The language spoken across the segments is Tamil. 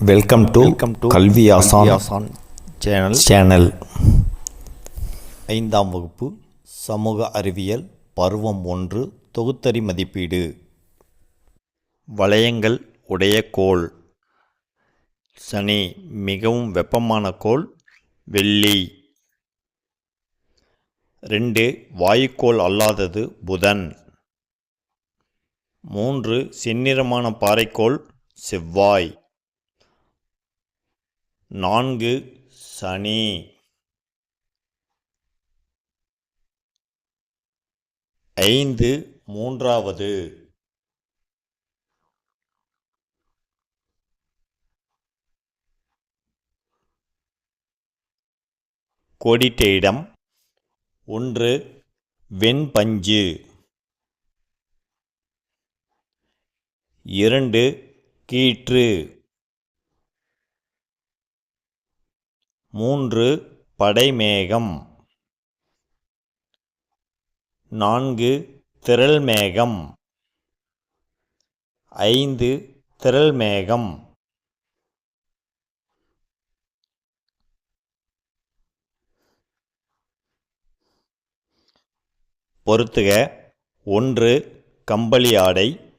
வெல்கம் டு வெல்கம் டு கல்வி ஆசான் ஆசான் சேனல் சேனல் ஐந்தாம் வகுப்பு சமூக அறிவியல் பருவம் ஒன்று தொகுத்தறி மதிப்பீடு. வளையங்கள் உடைய கோள். சனி மிகவும் வெப்பமான கோள் வெள்ளி. ரெண்டு வாயுக்கோள் அல்லாதது புதன். மூன்று செந்நிறமான பாறைக்கோள் செவ்வாய். நான்கு சனி. ஐந்து மூன்றாவது. கோடிட்ட இடம் ஒன்று வெண்பஞ்சு. இரண்டு கீற்று. மூன்று படைமேகம். நான்கு திரள்மேகம். ஐந்து திரள்மேகம். பொறுத்துக ஒன்று கம்பளி ஆடை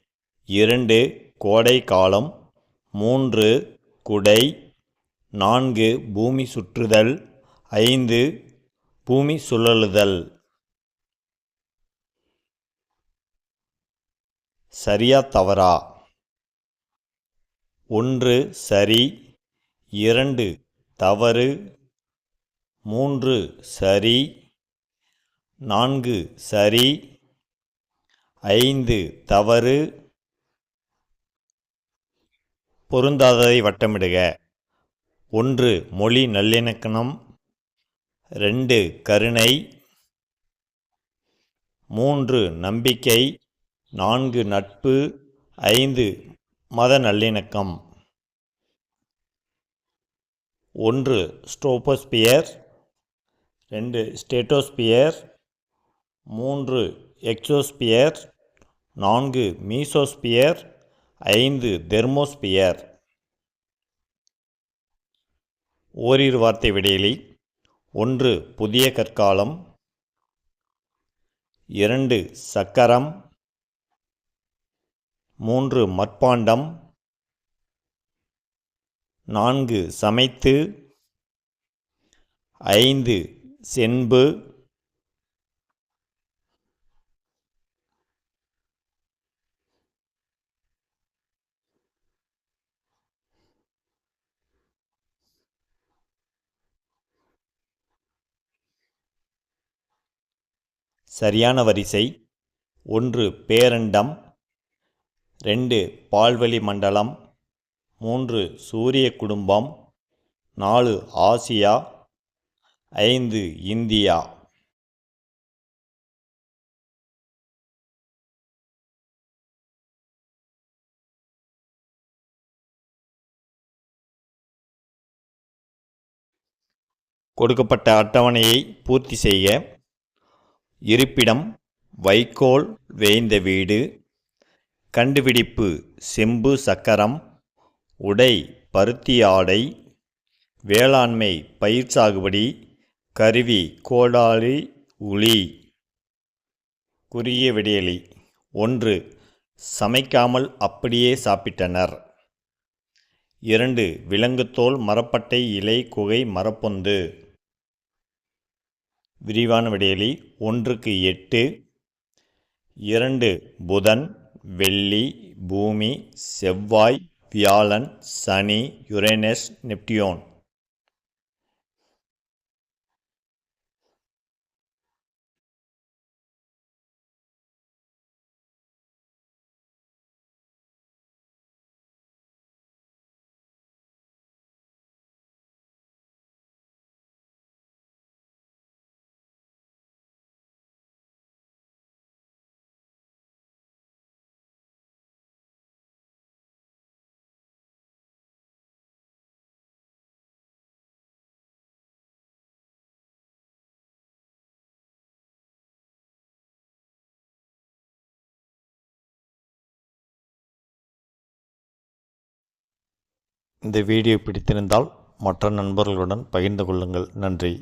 இரண்டு கோடை காலம் மூன்று குடை நான்கு பூமி சுற்றுதல் ஐந்து பூமி சுழலுதல். சரியா தவறா? ஒன்று சரி இரண்டு தவறு மூன்று சரி நான்கு சரி ஐந்து தவறு. பொருந்தாததை வட்டமிடுக. ஒன்று மொழி நல்லிணக்கணம் ரெண்டு கருணை. மூன்று நம்பிக்கை. நான்கு நட்பு. ஐந்து மத நல்லிணக்கம். ஒன்று ஸ்டோபோஸ்பியர். ரெண்டு ஸ்டேட்டோஸ்பியர். மூன்று எக்ஸோஸ்பியர். நான்கு மீசோஸ்பியர். ஐந்து தெர்மோஸ்பியர். ஓரிரு வார்த்தை விடையிலி. ஒன்று புதிய கற்காலம். இரண்டு சக்கரம். மூன்று மட்பாண்டம். நான்கு சமைத்து. ஐந்து செண்பு. சரியான வரிசை. ஒன்று பேரண்டம். ரெண்டு பால்வெளி மண்டலம். மூன்று சூரிய குடும்பம். நாலு ஆசியா. ஐந்து இந்தியா. கொடுக்கப்பட்ட அட்டவணையை பூர்த்தி செய்ய இருப்பிடம் வைக்கோல் வேய்ந்த வீடு கண்டுபிடிப்பு செம்பு சக்கரம் உடை பருத்தி ஆடை வேளாண்மை பயிர் சாகுபடி கருவி கோடாலி உளி. குறுகிய விடியலி. ஒன்று சமைக்காமல் அப்படியே சாப்பிட்டனர். இரண்டு விலங்குத்தோல் மரப்பட்டை இலை குகை மரப்பொந்து. விரிவான விடையலி ஒன்றுக்கு எட்டு இரண்டு புதன் வெள்ளி பூமி செவ்வாய் வியாழன் சனி யுரேனஸ் நெப்டியோன். இந்த வீடியோ பிடித்திருந்தால் மற்ற நண்பர்களுடன் பகிர்ந்து கொள்ளுங்கள். நன்றி.